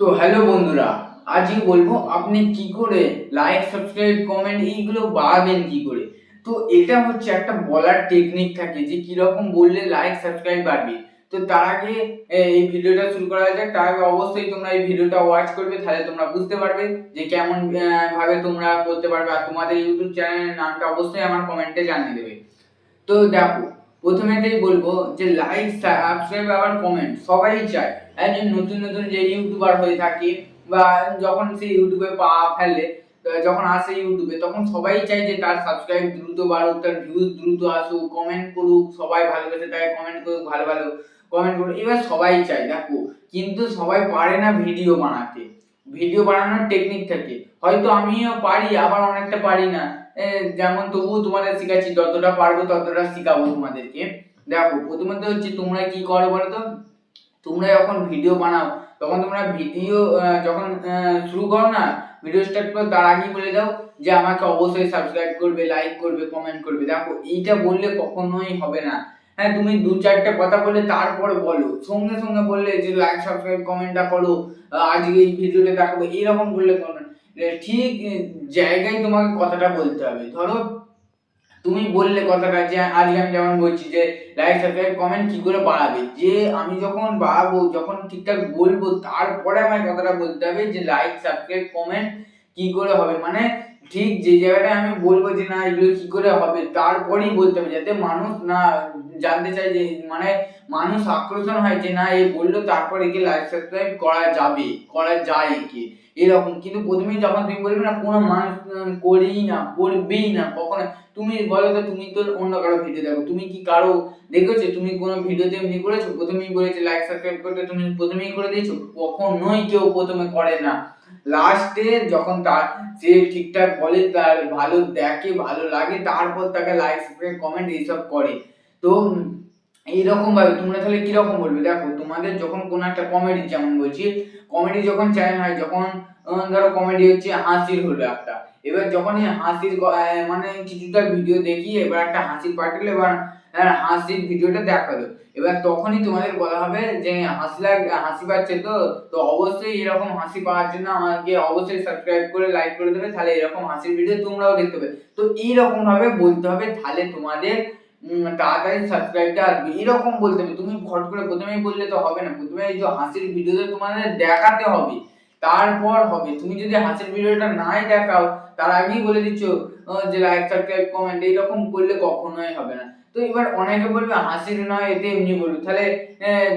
তো হ্যালো বন্ধুরা, আজই বলব আপনি কি করে লাইক সাবস্ক্রাইব কমেন্ট এইগুলো বাড়াবেন কি করে? তো এটা হচ্ছে একটা বলার টেকনিক থাকে যে কীরকম বললে লাইক সাবস্ক্রাইব বাড়বে। তো তার আগে এই ভিডিওটা শুরু করা যাক। তার আগে অবশ্যই তোমরা এই ভিডিওটা ওয়াচ করবে, তাহলে তোমরা বুঝতে পারবে যে কেমন ভাবে তোমরা করতে পারবে। আর তোমাদের ইউটিউব চ্যানেলের নামটা অবশ্যই আমার কমেন্টে জানিয়ে দেবে। তো দেখো, প্রথমেতেই বলব যে লাইক সাবস্ক্রাইব আবার কমেন্ট সবাই চায়। নতুন নতুন যে ইউটিউবার হয়ে থাকে বা যখন সে ইউটিউবে পা ফেলে যখন আসে ইউটিউবে তখন সবাই চায় যে তার সাবস্ক্রাইব দ্রুত বাড়ুক, তার ভিউজ দ্রুত আসুক কমেন্ট করুক, সবাই ভালোবেসে তাকে কমেন্ট করুক, ভালো ভালো কমেন্ট করুক, এবার সবাই চায়, দেখো, কিন্তু সবাই পারে না ভিডিও বানাতে। ভিডিও বানানোর টেকনিক থাকে। হয়তো আমিও পারি, আবার অনেকটা পারি না। যেমন তবুও তোমাদের শিখাচ্ছি, যতটা পারব ততটা শিখাবো তোমাদেরকে। দেখো, প্রথমত হচ্ছে তোমরা কি করো বলো তো তোমরা যখন ভিডিও বানাও, তখন তোমরা ভিডিও যখন শুরু করো না ভিডিও স্টার্ট করো, তার আগেই বলে দাও যে আমাকে অবশ্যই সাবস্ক্রাইব করবে লাইক করবে কমেন্ট করবে। দেখো, এইটা বললে কখনোই হবে না। হ্যাঁ তুমি দু চারটে কথা বলে তারপর বলো। সঙ্গে সঙ্গে বললে যে লাইক সাবস্ক্রাইব কমেন্টটা করো আজকে এই ভিডিওটা দেখাবো, এরকম বললে। ঠিক জায়গায় তোমাকে কথাটা বলতে হবে। ধরো তুমি বললে কথাটা যে, আজকে আমি যেমন বলছি যে লাইক সাবস্ক্রাইব কমেন্ট কি করে বাড়াবে? যে আমি যখন বাড়াবো, যখন ঠিকঠাক বলব, তারপরে আমার কথাটা বলতে হবে যে লাইক সাবস্ক্রাইব কমেন্ট কি করে হবে? মানে ঠিক যে জায়গাটায় আমি বলব যে, না, এগুলো কি করে হবে? তারপরেই বলতে হবে যাতে মানুষ না জানতে চায় যে মানে মানুষ আকর্ষণ হয় যে, না, এ বলল, তারপর একে লাইক সাবস্ক্রাইব করা যাবে, করা যায় একে। এরকম। কিন্তু প্রথমেই যখন তুমি বলবে না, কোনো মানুষ করেই না, করবেই না, কখনো। তুমি বলো তো, তুমি তো অন্য কারও ভিডিও দেখো। তুমি কি কারও দেখেছ? তুমি কোনো ভিডিওতে এমনি করেছ? প্রথমেই বলেছে লাইক সাবস্ক্রাইব করতে তুমি প্রথমেই করে দিয়েছ? কখনোই কেউ প্রথমে করে না। লাস্টে যখন তার যে ঠিকঠাক বলে তার ভালো দেখে, ভালো লাগে, তারপর তাকে লাইক কমেন্ট এইসব করে। তো এইরকম ভাবে তোমরা তাহলে কীরকম বলবে? দেখো, তোমাদের যখন কোনো একটা কমেডি যেমন বলছি কমেডি যখন চ্যানেল হয়, যখন ধরো কমেডি হচ্ছে হাসির হলো একটা। এবার যখন হাসির মানে কিছুটা ভিডিও দেখি, এবার একটা হাসির পাঠালো এবার হাসির ভিডিওটা দেখাল। এবার তখনই তোমাদের বলা হবে যে হাসি লাগ হাসি পাচ্ছে তো? তো অবশ্যই এরকম হাসি পাওয়ার জন্য আমাকে অবশ্যই সাবস্ক্রাইব করে লাইক করে দেবে, তাহলে এরকম হাসির ভিডিও তোমরাও দেখতে পাবে। তো এইরকম ভাবে বলতে হবে, তাহলে তোমাদের তাড়াতাড়ি সাবস্ক্রাইবটা আসবে। এরকম বলতে হবে। তুমি ফট করে প্রথমেই বললে তো হবে না। প্রথমে এই যে হাসির ভিডিওটা তোমাদের দেখাতে হবে, তারপর হবে। তুমি যদি হাসির ভিডিওটা নাই দেখাও, তার আগেই বলে দিচ্ছ যে লাইক সাবস্ক্রাইব কমেন্ট এইরকম করলে কখনোই হবে না। তো এবার অনেকে বলবে, হাসির নয় এতে এমনি বলবে। তাহলে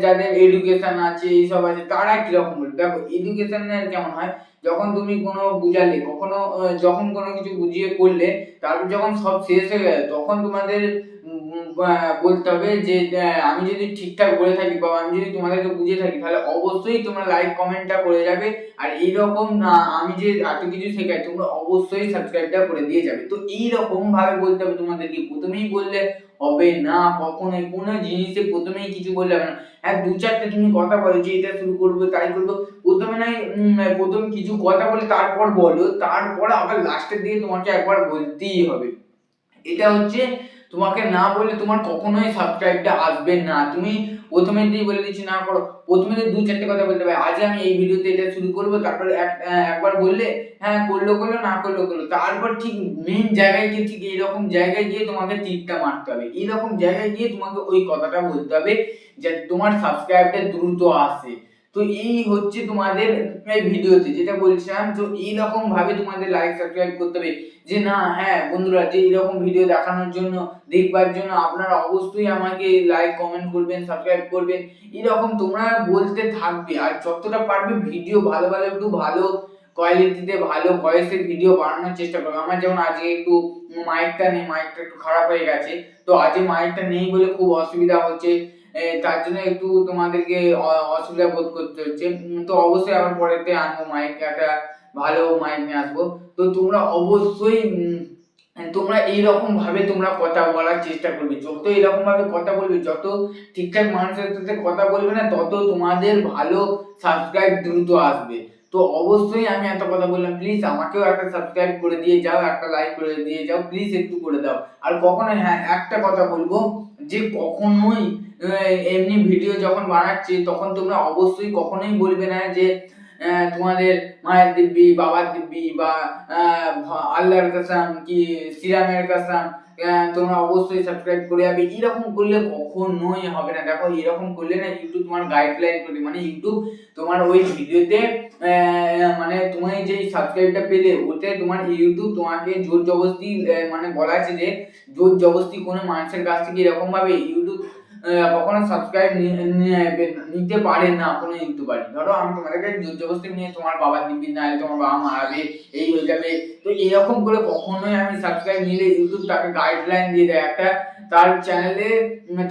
যাদের এডুকেশন আছে এইসব আছে, তারা কীরকম বলবে? দেখো এডুকেশনের কেমন হয়, যখন তুমি কোনো বুঝালে, কখনো যখন কোনো কিছু বুঝিয়ে করলে, তারপর যখন সব শেষ হয়ে গেছে তখন তোমাদের বলতে হবে যে আমি যদি ঠিকঠাক বলে থাকি বা আমি যদি তোমাদেরকে বুঝিয়ে থাকি, তাহলে অবশ্যই তোমরা লাইক কমেন্টটা করে যাবে। আর এইরকম না, আমি যে এত কিছু শেখাই, তোমরা অবশ্যই সাবস্ক্রাইবটা করে দিয়ে যাবে। তো এইরকম ভাবে বলতে হবে তোমাদেরকে। প্রথমেই বললে হবে না, কখনো কোনো জিনিসে প্রথমেই কিছু বললে হবে না। হ্যাঁ দু চারটে তুমি কথা বলো যে এটা শুরু করবে, তাই করব। প্রথমে নাই প্রথম কিছু কথা বলে তারপর বলো। তারপর আবার লাস্টের দিকে তোমাকে একবার বলতেই হবে। এটা হচ্ছে তোমাকে না বললে তোমার কখনোই সাবস্ক্রাইবটা আসবে না। তুমি প্রথমে দিয়ে বলে দিচ্ছি, না করো, প্রথমে দু চারটে কথা বলতে হবে আজ আমি এই ভিডিওতে এটা শুরু করব, তারপরে একবার বললে হ্যাঁ করল করল, না করল করল, তারপর ঠিক মেন জায়গায় গিয়ে, ঠিক এইরকম জায়গায় গিয়ে তোমাকে তীরটা মারতে হবে। এইরকম জায়গায় গিয়ে তোমাকে ওই কথাটা বলতে হবে যে তোমার সাবস্ক্রাইবটা দ্রুত আসে। তো এই হচ্ছে তোমাদের এই ভিডিওতে যেটা বলছিলাম তো এইরকম ভাবে তোমাদের লাইক সাবস্ক্রাইব করতে হবে। যে না হ্যাঁ বন্ধুরা, যে এরকম ভিডিও দেখানোর জন্য, দেখবার জন্য আপনারা অবশ্যই আমাকে লাইক কমেন্ট করবেন সাবস্ক্রাইব করবেন। এরকম তোমরা বলতে থাকবে আর যতটা পারবে ভিডিও ভালো ভালো একটু ভালো কোয়ালিটিতে ভালো ভয়েসের ভিডিও বানানোর চেষ্টা করবে। আমার যেমন আজকে একটু মাইকটা নেই মাইকটা একটু খারাপ হয়ে গেছে, তো আজকে মাইকটা নেই বলে খুব অসুবিধা হচ্ছে। তার জন্য একটু তোমাদেরকে অসুবিধা বোধ করতে হচ্ছে। তো অবশ্যই আবার পরেতে আনব মাইক একটা ভালো মাইক নিয়ে আসব। তো তোমরা অবশ্যই তোমরা এইরকম ভাবে তোমরা কথা বলার চেষ্টা করবে। যত এরকম ভাবে কথা বলবে, যত ঠিকঠাক মানুষের সাথে কথা বলবে না, তত তোমাদের ভালো সাবস্ক্রাইব দ্রুত আসবে। তো অবশ্যই আমি এত কথা বললাম প্লিজ আমাকেও একটা সাবস্ক্রাইব করে দিয়ে যাও, একটা লাইক করে দিয়ে যাও প্লিজ একটু করে দাও। আর কখনো হ্যাঁ একটা কথা বলব যে কখনোই এমনি ভিডিও যখন বানাচ্ছি, তখন তোমরা অবশ্যই কখনোই বলবে না যে তোমাদের মায়ের দিব্যি, বাবার দিব্যি বা আল্লাহর কাসাম কি, শ্রীরামের কাসাম তোমরা অবশ্যই সাবস্ক্রাইব করে যাবে। এরকম করলে কখনোই হবে না। দেখো, এরকম করলে না ইউটিউব তোমার গাইডলাইন করবে। মানে ইউটিউব তোমার ওই ভিডিওতে মানে তুমি যে সাবস্ক্রাইবটা পেলে ওতে তোমার ইউটিউব তোমাকে জোর জবরদস্তি মানে বলা আছে যে, জোর জবরদস্তি কোনো মানুষের কাছ থেকে এরকম ভাবে ইউটিউব কখনো সাবস্ক্রাইব নিয়ে নিতে পারে না কোনো ইউটিউবারই ধরো আমি তোমাদেরকে জোর জবরদস্তি নিয়ে তোমার বাবার দিবি না তোমার বাবা মারাবে, এই হয়ে যাবে। তো এরকম করে কখনোই আমি সাবস্ক্রাইব নিলে ইউটিউব তাকে গাইডলাইন দিয়ে দেয়। একটা তার চ্যানেলে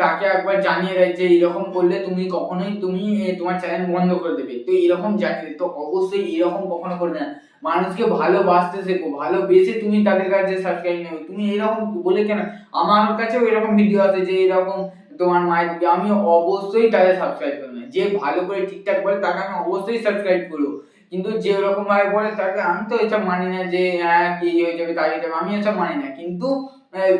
তাকে একবার জানিয়ে দেয় যে এরকম করলে তুমি কখনোই তুমি তোমার চ্যানেল বন্ধ করে দেবে। তো এরকম জানিয়ে। তো অবশ্যই এরকম কখনো করবে না। মানুষকে ভালোবাসতে শেখো, ভালোবেসে তুমি তাদের কাছে সাবস্ক্রাইব নেবে। তুমি এরকম বলে কেন? আমার কাছেও এরকম ভিডিও আছে যে এরকম তোমার মায়ের দিকে আমি অবশ্যই তাদের সাবস্ক্রাইব করব। যে ভালো করে ঠিকঠাক বলে তাকে আমি অবশ্যই সাবস্ক্রাইব করব। কিন্তু যে ওরকম ভাবে বলে তাকে আমি তো এসব মানি না যে হ্যাঁ কি হয়ে যাবে তাই হয়ে যাবে আমি এসব মানি না। কিন্তু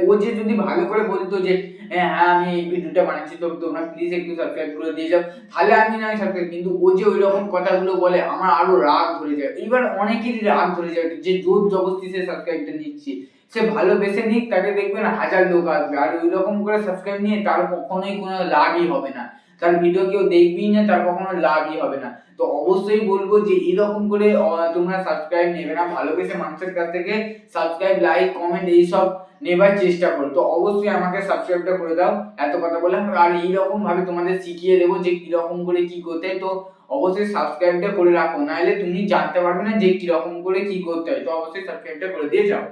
ও যে যদি ভালো করে বলতো যে হ্যাঁ হ্যাঁ আমি এই ভিডিওটা বানাচ্ছি, তো তোমরা প্লিজ একটু সাবস্ক্রাইব করে দিয়ে যাও। তাহলে আমি না সাবস্ক্রাইব কিন্তু ও যে ওই রকম কথাগুলো বলে, আমার আরও রাগ ধরে যায়। এবার অনেকেরই রাগ ধরে যায় যে জোর জবরদস্তি সে সাবস্ক্রাইবটা নিচ্ছে। সে ভালোবেসে নিক তাকে দেখবেন হাজার লোক আসবে। আর ওই রকম করে সাবস্ক্রাইব নিয়ে তার কখনোই কোনো লাভই হবে না। তার ভিডিও কেউ দেখবেই না, তার কখনো লাভই হবে না। তো অবশ্যই বলব যে এরকম করে তোমরা সাবস্ক্রাইব নেবে না। ভালোবেসে মানুষের কাছ থেকে সাবস্ক্রাইব লাইক কমেন্ট এইসব নেবার চেষ্টা করো। তো অবশ্যই আমাকে সাবস্ক্রাইবটা করে দাও, এত কথা বললাম। আর এইরকম ভাবে তোমাদের শিখিয়ে দেবো যে কীরকম করে কি করতে তো অবশ্যই সাবস্ক্রাইবটা করে রাখো। নাহলে তুমি জানতে পারবে না যে কীরকম করে কি করতে হয়। তো অবশ্যই সাবস্ক্রাইবটা করে দিয়ে যাও।